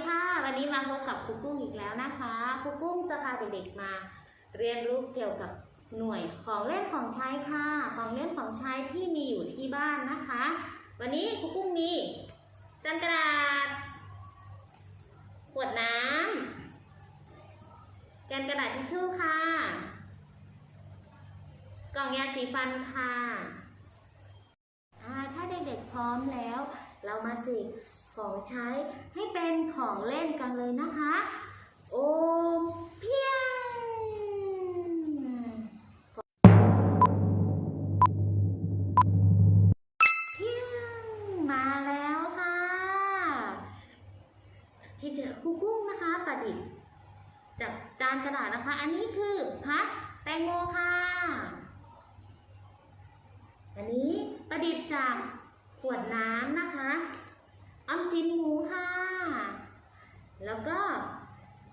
ีครูกุ้งอีกแล้วนะคะครูกุ้งจะพาเด็กๆมาเรียนรู้เกี่ยวกับหน่วยของเล่นของใช้ค่ะ ของเล่นของใช้ที่มีอยู่ที่บ้านนะคะ วันนี้ครูกุ้งมีจานกระดาษขวดน้ำแกนกระดาษทิชชู่ค่ะ กล่องยาสีฟันค่ะถ้าเด็กๆพร้อมแล้ว เรามาสิ ของใช้ให้เป็นของเล่นกันเลยนะคะ โอมเพียงเพียงมาแล้วค่ะที่เจอครูกุ้งนะคะประดิษฐ์จากจานกระดาษนะคะ อันนี้คือพัดแตงโมค่ะ อันนี้ประดิษฐ์จากขวดน้ำนะคะ ออมสินหมูค่ะ แล้วก็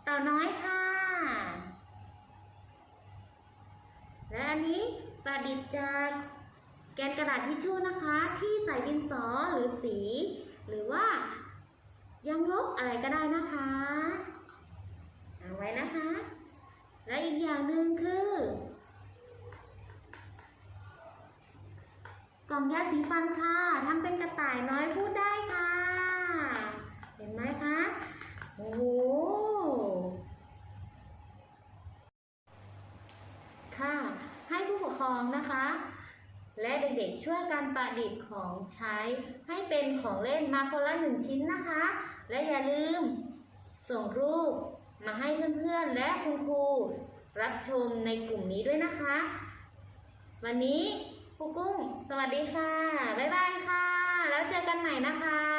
เต่าน้อยค่ะ และอันนี้ประดิษฐ์จากแกนกระดาษทิชชู่นะคะ ที่ใส่ดินสอหรือสี หรือว่ายังลบอะไรก็ได้นะคะเอาไว้นะคะ และอีกอย่างหนึ่งคือกล่องยาสีฟันค่ะทำเป็นกระต่ายน้อยพูดได้ค่ะ เห็นไหมคะ โอ้โห ค่ะ ให้ผู้ปก ครองนะคะ และเด็กๆช่วยกันประดิษฐ์ของใช้ให้เป็นของเล่นมาคนละหนึ่งชิ้นนะคะ และอย่าลืมส่งรูปมาให้เพื่อนๆ และคุณครูรับชมในกลุ่มนี้ด้วยนะคะ วันนี้ครูกุ้ง สวัสดีค่ะ บ๊ายบายค่ะ แล้วเจอกันใหม่นะคะ